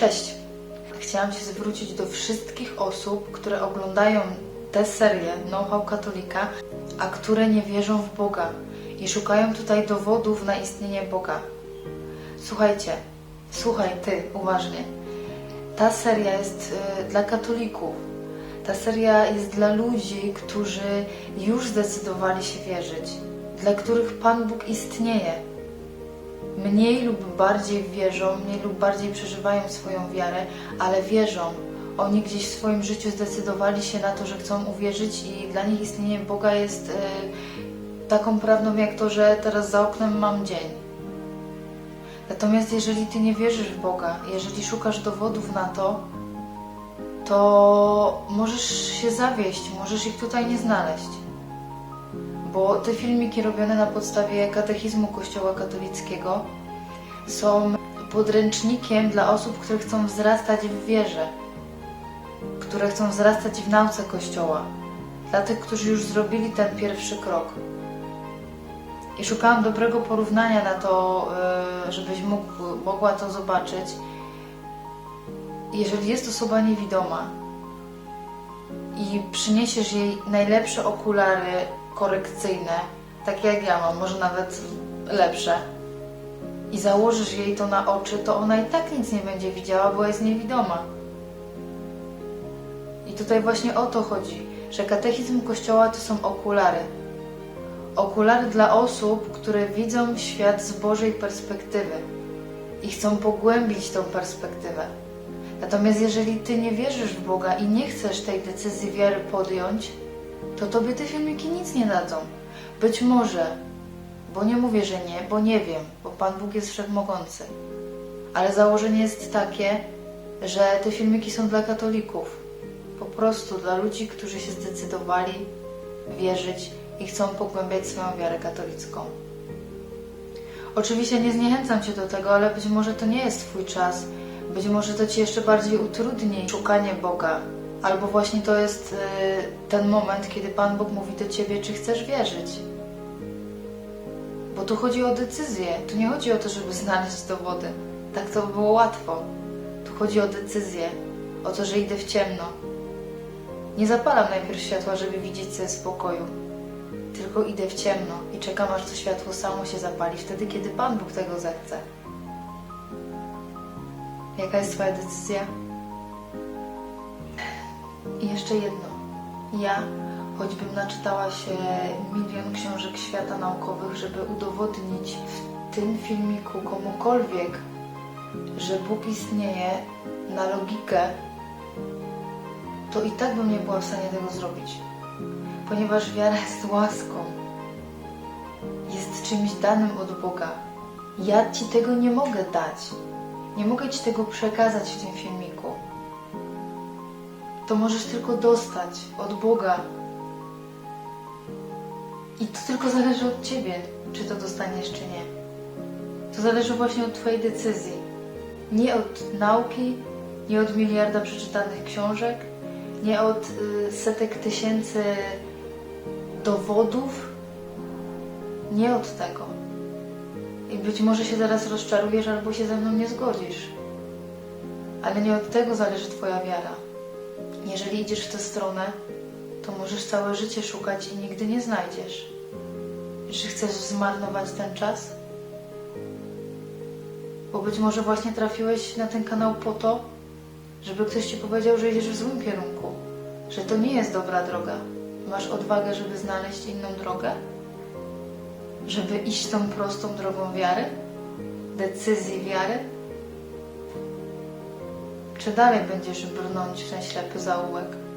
Cześć! Chciałam się zwrócić do wszystkich osób, które oglądają tę serię Know-how Katolika, a które nie wierzą w Boga i szukają tutaj dowodów na istnienie Boga. Słuchajcie, słuchaj ty uważnie. Ta seria jest y, dla katolików. Ta seria jest dla ludzi, którzy już zdecydowali się wierzyć, dla których Pan Bóg istnieje. Mniej lub bardziej wierzą, mniej lub bardziej przeżywają swoją wiarę, ale wierzą. Oni gdzieś w swoim życiu zdecydowali się na to, że chcą uwierzyć, i dla nich istnienie Boga jest y, taką prawdą, jak to, że teraz za oknem mam dzień. Natomiast jeżeli ty nie wierzysz w Boga, jeżeli szukasz dowodów na to, to możesz się zawieść, możesz ich tutaj nie znaleźć. Bo te filmiki robione na podstawie katechizmu Kościoła katolickiego są podręcznikiem dla osób, które chcą wzrastać w wierze, które chcą wzrastać w nauce Kościoła, dla tych, którzy już zrobili ten pierwszy krok. I szukałam dobrego porównania na to, e, żebyś mógł, mogła to zobaczyć. Jeżeli jest osoba niewidoma i przyniesiesz jej najlepsze okulary korekcyjne, takie jak ja mam, może nawet lepsze, i założysz jej to na oczy, to ona i tak nic nie będzie widziała, bo jest niewidoma. I tutaj właśnie o to chodzi, że katechizm Kościoła to są okulary. Okulary dla osób, które widzą świat z Bożej perspektywy i chcą pogłębić tą perspektywę. Natomiast jeżeli Ty nie wierzysz w Boga i nie chcesz tej decyzji wiary podjąć, to Tobie te filmiki nic nie dadzą. Być może, bo nie mówię, że nie, bo nie wiem, bo Pan Bóg jest wszechmogący. Ale założenie jest takie, że te filmiki są dla katolików. Po prostu dla ludzi, którzy się zdecydowali wierzyć i chcą pogłębiać swoją wiarę katolicką. Oczywiście nie zniechęcam Cię do tego, ale być może to nie jest Twój czas. Być może to Ci jeszcze bardziej utrudni szukanie Boga. Albo właśnie to jest y, ten moment, kiedy Pan Bóg mówi do Ciebie, czy chcesz wierzyć. Bo tu chodzi o decyzję. Tu nie chodzi o to, żeby znaleźć dowody. Tak to by było łatwo. Tu chodzi o decyzję. O to, że idę w ciemno. Nie zapalam najpierw światła, żeby widzieć sobie spokoju. Tylko idę w ciemno i czekam, aż to światło samo się zapali, wtedy, kiedy Pan Bóg tego zechce. Jaka jest Twoja decyzja? I jeszcze jedno. Ja, choćbym naczytała się milion książek świata naukowych, żeby udowodnić w tym filmiku komukolwiek, że Bóg istnieje na logikę, to i tak bym nie była w stanie tego zrobić. Ponieważ wiara jest łaską, jest czymś danym od Boga. Ja Ci tego nie mogę dać. Nie mogę Ci tego przekazać w tym filmiku. To możesz tylko dostać od Boga. I to tylko zależy od Ciebie, czy to dostaniesz, czy nie. To zależy właśnie od Twojej decyzji. Nie od nauki, nie od miliarda przeczytanych książek, nie od y, setek tysięcy dowodów, nie od tego. I być może się zaraz rozczarujesz albo się ze mną nie zgodzisz. Ale nie od tego zależy Twoja wiara. Jeżeli idziesz w tę stronę, to możesz całe życie szukać i nigdy nie znajdziesz. Czy chcesz zmarnować ten czas? Bo być może właśnie trafiłeś na ten kanał po to, żeby ktoś ci powiedział, że idziesz w złym kierunku, że to nie jest dobra droga. Masz odwagę, żeby znaleźć inną drogę? Żeby iść tą prostą drogą wiary? Decyzji wiary? Czy dalej będziesz brnąć w ten ślepy zaułek?